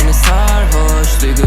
deniz sarhoş Duygu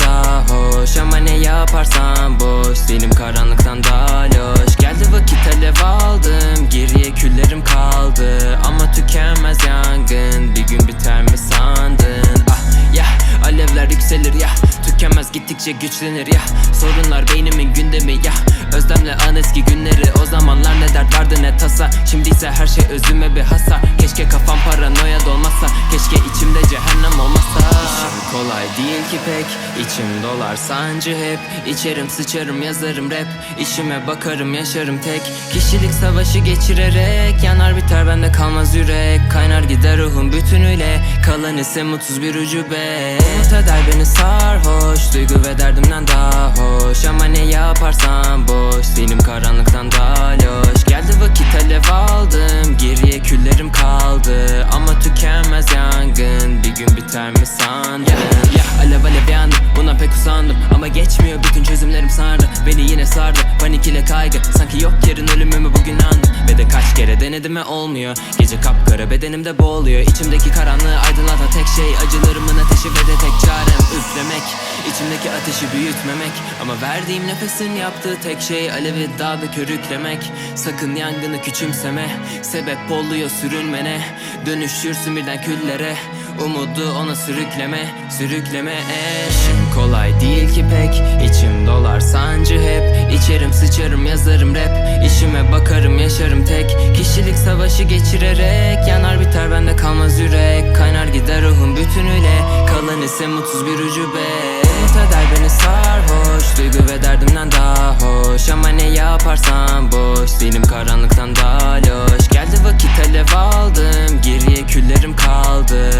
daha hoş Ama ne yaparsam boş Zilim karanlıktan daha loş Geldi vakit alev aldım Geriye küllerim kaldı Ama tükenmez yangın Bir gün biter mi sandın Ah ya yeah. alevler yükselir ya yeah. Tükenmez gittikçe güçlenir ya yeah. Sorunlar beynimin gündemi ya yeah. Özlemle an eski günleri O zamanlar ne dert vardı ne tasa. Şimdi ise her şey özüme bir hasar Keşke kafam paranoya dolmasa Keşke içimde cehennem olmasa. İşim kolay değil ki pek İçim dolar sancı hep. İçerim sıçarım yazarım rap İşime bakarım yaşarım tek. Kişilik savaşı geçirerek Yanar biter bende kalmaz yürek. Kaynar gider ruhum bütünüyle Kalan ise mutsuz bir ucube. Umut eder beni sarhoş Duygu ve derdimden daha hoş. Ama ne yaparsam boş Zilim karanlıktan daha loş. Geldi vakit alev aldım Geriye küllerim kaldı. Ama tükenmez yangın Bir gün biter mi sandın? Ya, ya alev alev yandım Buna pek usandım. Ama geçmiyor bütün çözümlerim sardı. Beni yine sardı Panik ile kaygı. Sanki yok yarın ölümümü bugün andım. Ve de kaç kere denedim ve olmuyor. Gece kapkara bedenimde boğuluyor. İçimdeki karanlığı aydınlatan tek şey Acılarımın ateşi ve de tek çarem Üflemek İçimdeki ateşi büyütmemek. Ama verdiğim nefesin yaptığı tek şey Alevi daha da körüklemek. Sakın yangını küçümseme Sebep oluyor sürünmene. Dönüşürsün birden küllere Umudu ona sürükleme Sürükleme. İşim kolay değil ki pek İçim dolar sancı hep. İçerim sıçarım yazarım rap İşime bakarım yaşarım tek Kişilik savaşı geçirerek Yanar biter bende kalmaz yürek. Kaynar gider ruhum bütünüyle Kalan ise mutsuz bir ucube. Umut eder beni sarhoş Duygu ve derdimden daha hoş. Ama ne yaparsam boş Zilim karanlıktan daha loş. Geldi vakit alev aldım Geriye küllerim kaldı